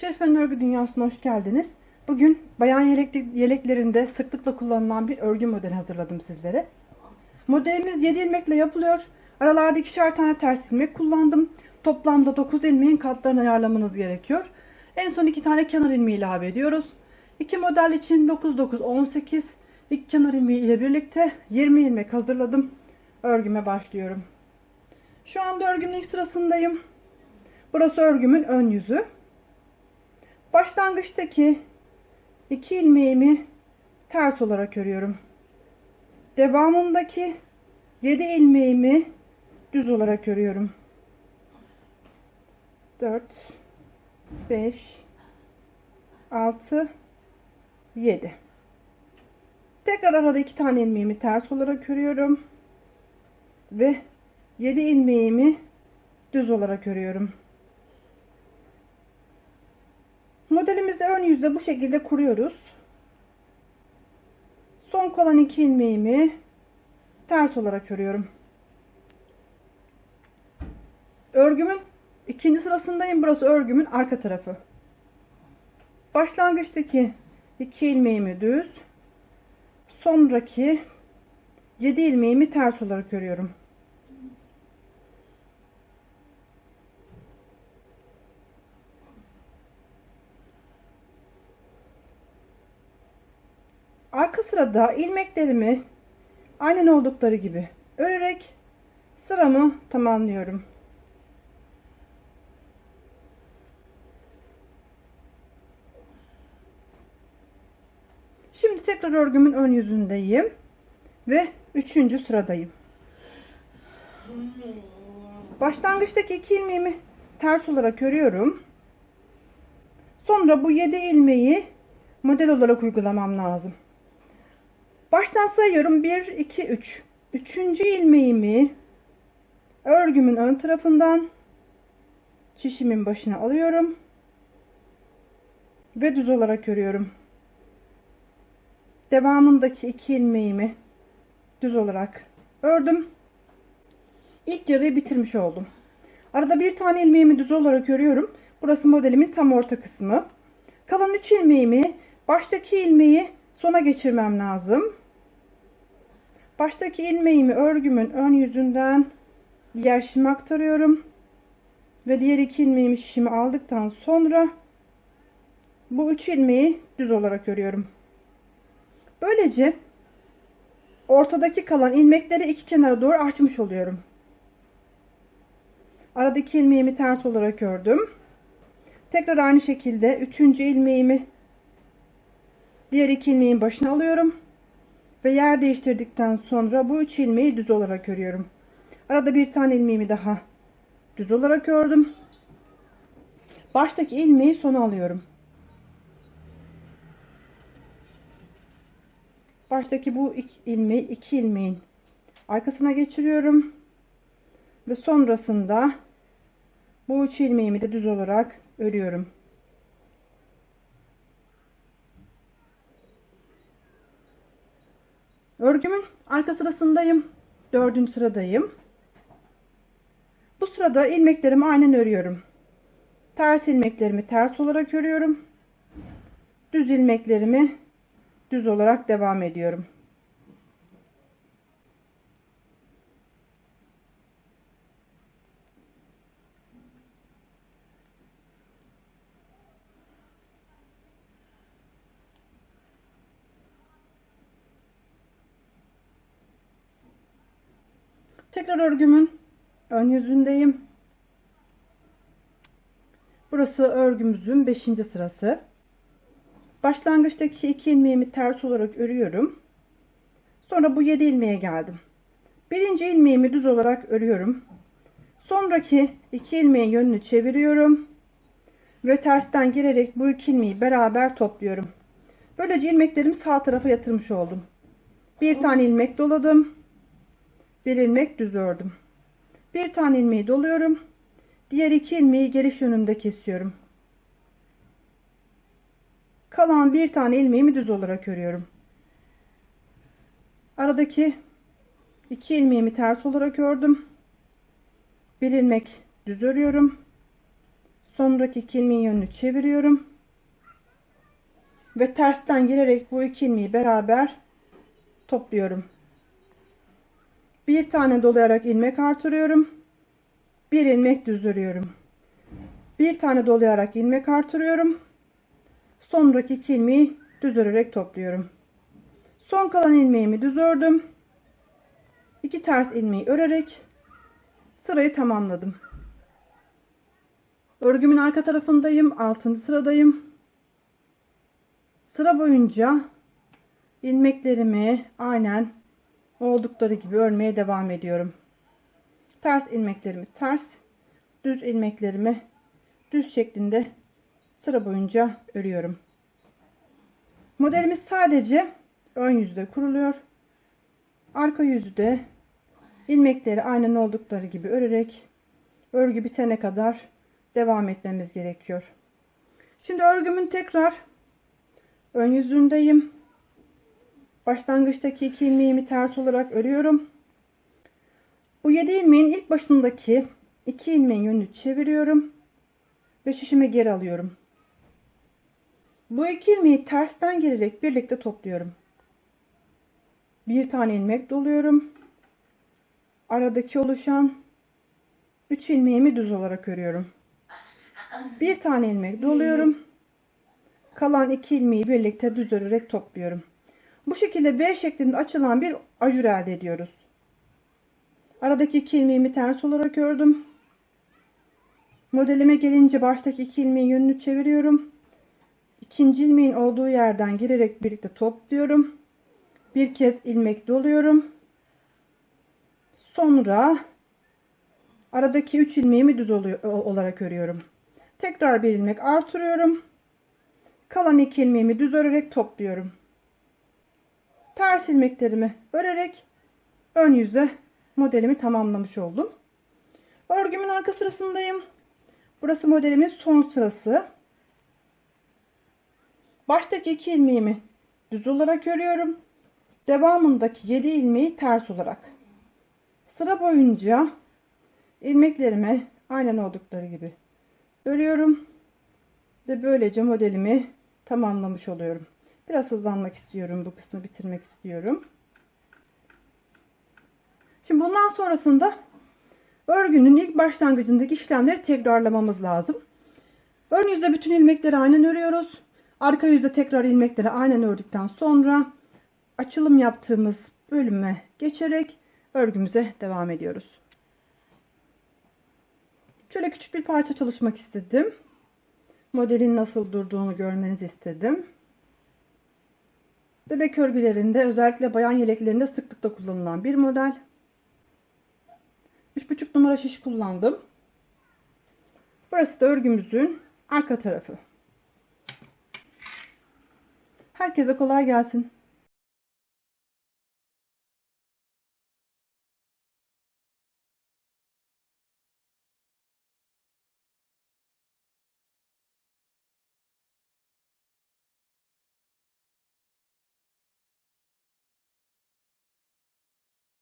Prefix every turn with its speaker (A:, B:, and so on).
A: Şerifen Örgü Dünyası'na hoş geldiniz. Bugün bayan yelekli, yeleklerinde sıklıkla kullanılan bir örgü modeli hazırladım sizlere. Modelimiz 7 ilmekle yapılıyor. Aralarda ikişer tane ters ilmek kullandım. Toplamda 9 ilmeğin katlarını ayarlamanız gerekiyor. En son 2 tane kenar ilmeği ilave ediyoruz. İki model için 9 9 18 İki kenar ilmeği ile birlikte 20 ilmek hazırladım. Örgüme başlıyorum. Şu anda örgümün ilk sırasındayım. Burası örgümün ön yüzü. Başlangıçtaki iki ilmeğimi ters olarak örüyorum. Devamındaki 7 ilmeğimi düz olarak örüyorum. 4 5 6 7 Tekrar arada iki tane ilmeğimi ters olarak örüyorum. Ve 7 ilmeğimi düz olarak örüyorum. Modelimizi ön yüzde bu şekilde kuruyoruz. Son kalan iki ilmeğimi ters olarak örüyorum. Örgümün ikinci sırasındayım. Burası örgümün arka tarafı. Başlangıçtaki iki ilmeğimi düz, sonraki 7 ilmeğimi ters olarak örüyorum. Arka sırada ilmeklerimi aynen oldukları gibi örerek sıramı tamamlıyorum. Şimdi tekrar örgümün ön yüzündeyim ve üçüncü sıradayım. Başlangıçtaki iki ilmeğimi ters olarak örüyorum. Sonra bu 7 ilmeği model olarak uygulamam lazım. Baştan sayıyorum. 1, 2, 3. Üçüncü ilmeğimi örgümün ön tarafından şişimin başına alıyorum. Ve düz olarak örüyorum. Devamındaki iki ilmeğimi düz olarak ördüm. İlk yarıyı bitirmiş oldum. Arada bir tane ilmeğimi düz olarak örüyorum. Burası modelimin tam orta kısmı. Kalan 3 ilmeğimi baştaki ilmeği sona geçirmem lazım. Baştaki ilmeğimi örgümün ön yüzünden diğer şişime aktarıyorum. Ve diğer iki ilmeğimi şişime aldıktan sonra bu üç ilmeği düz olarak örüyorum. Böylece ortadaki kalan ilmekleri iki kenara doğru açmış oluyorum. Aradaki ilmeğimi ters olarak ördüm. Tekrar aynı şekilde üçüncü ilmeğimi diğer iki ilmeğin başına alıyorum. Ve yer değiştirdikten sonra bu üç ilmeği düz olarak örüyorum. Arada bir tane ilmeğimi daha düz olarak ördüm. Baştaki ilmeği sona alıyorum. Baştaki bu iki ilmeği iki ilmeğin arkasına geçiriyorum. Ve sonrasında bu üç ilmeğimi de düz olarak örüyorum. Örgümün arka sırasındayım. Dördüncü sıradayım. Bu sırada ilmeklerimi aynen örüyorum. Ters ilmeklerimi ters olarak örüyorum. Düz ilmeklerimi düz olarak devam ediyorum. Tekrar örgümün ön yüzündeyim. Burası örgümüzün 5. sırası. Başlangıçtaki iki ilmeğimi ters olarak örüyorum. Sonra bu 7 ilmeğe geldim. Birinci ilmeğimi düz olarak örüyorum. Sonraki iki ilmeğin yönünü çeviriyorum. Ve tersten girerek bu iki ilmeği beraber topluyorum. Böylece ilmeklerimi sağ tarafa yatırmış oldum. Bir tane ilmek doladım. Bir ilmek düz ördüm. Bir tane ilmeği doluyorum. Diğer iki ilmeği geliş yönünde kesiyorum. Kalan bir tane ilmeğimi düz olarak örüyorum. Aradaki iki ilmeğimi ters olarak ördüm. Bir ilmek düz örüyorum. Sonraki iki ilmeğin yönünü çeviriyorum. Ve tersten girerek bu iki ilmeği beraber topluyorum. Bir tane dolayarak ilmek artırıyorum. Bir ilmek düz örüyorum. Bir tane dolayarak ilmek artırıyorum. Sonraki iki ilmeği düz örerek topluyorum. Son kalan ilmeğimi düz ördüm. İki ters ilmeği örerek sırayı tamamladım. Örgümün arka tarafındayım. 6. sıradayım. Sıra boyunca ilmeklerimi aynen oldukları gibi örmeye devam ediyorum. Ters ilmeklerimi ters, düz ilmeklerimi düz şeklinde sıra boyunca örüyorum. Modelimiz sadece ön yüzde kuruluyor. Arka yüzü de ilmekleri aynen oldukları gibi örerek örgü bitene kadar devam etmemiz gerekiyor. Şimdi örgümün tekrar ön yüzündeyim. Başlangıçtaki iki ilmeğimi ters olarak örüyorum. Bu 7 ilmeğin ilk başındaki iki ilmeğin yönünü çeviriyorum ve şişimi geri alıyorum. Bu iki ilmeği tersten gelerek birlikte topluyorum. Bir tane ilmek doluyorum. Aradaki oluşan 3 ilmeğimi düz olarak örüyorum. Bir tane ilmek doluyorum. Kalan iki ilmeği birlikte düz örerek topluyorum. Bu şekilde B şeklinde açılan bir ajur elde ediyoruz. Aradaki iki ilmeğimi ters olarak ördüm. Modelime gelince baştaki iki ilmeğin yönünü çeviriyorum. İkinci ilmeğin olduğu yerden girerek birlikte topluyorum. Bir kez ilmek doluyorum. Sonra aradaki 3 ilmeğimi düz olarak örüyorum. Tekrar bir ilmek artırıyorum. Kalan iki ilmeğimi düz örerek topluyorum. Ters ilmeklerimi örerek ön yüzde modelimi tamamlamış oldum. Örgümün arka sırasındayım. Burası modelimin son sırası. Baştaki iki ilmeğimi düz olarak örüyorum. Devamındaki 7 ilmeği ters olarak. Sıra boyunca ilmeklerimi aynen oldukları gibi örüyorum. Ve böylece modelimi tamamlamış oluyorum. Biraz hızlanmak istiyorum. Bu kısmı bitirmek istiyorum. Şimdi bundan sonrasında örgünün ilk başlangıcındaki işlemleri tekrarlamamız lazım. Ön yüzde bütün ilmekleri aynen örüyoruz. Arka yüzde tekrar ilmekleri aynen ördükten sonra açılım yaptığımız bölüme geçerek örgümüze devam ediyoruz. Şöyle küçük bir parça çalışmak istedim. Modelin nasıl durduğunu görmenizi istedim. Bebek örgülerinde özellikle bayan yeleklerinde sıklıkla kullanılan bir model. 3,5 numara şiş kullandım. Burası da örgümüzün arka tarafı. Herkese kolay gelsin.